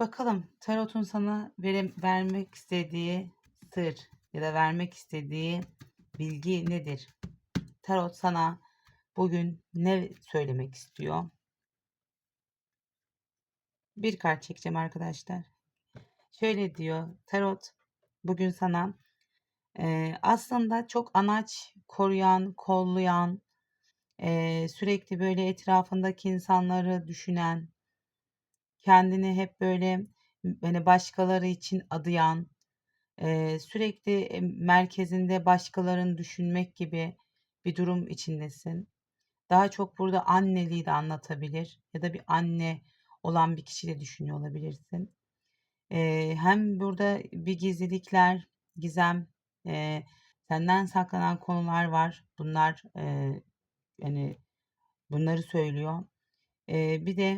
Bakalım tarotun sana vere vermek istediği sır ya da vermek istediği bilgi nedir? Tarot sana bugün ne söylemek istiyor? Bir kart çekeceğim arkadaşlar. Şöyle diyor tarot bugün sana e, aslında çok anaç, koruyan, kollayan, e, sürekli böyle etrafındaki insanları düşünen, kendini hep böyle hani başkaları için adayan, e, sürekli merkezinde başkalarını düşünmek gibi bir durum içindesin. Daha çok burada anneliği de anlatabilir ya da bir anne olan bir kişi de düşünüyor olabilirsin. Eee, hem burada bir gizlilikler, gizem, eee, senden saklanan konular var. Bunlar, eee, hani bunları söylüyor. Eee, bir de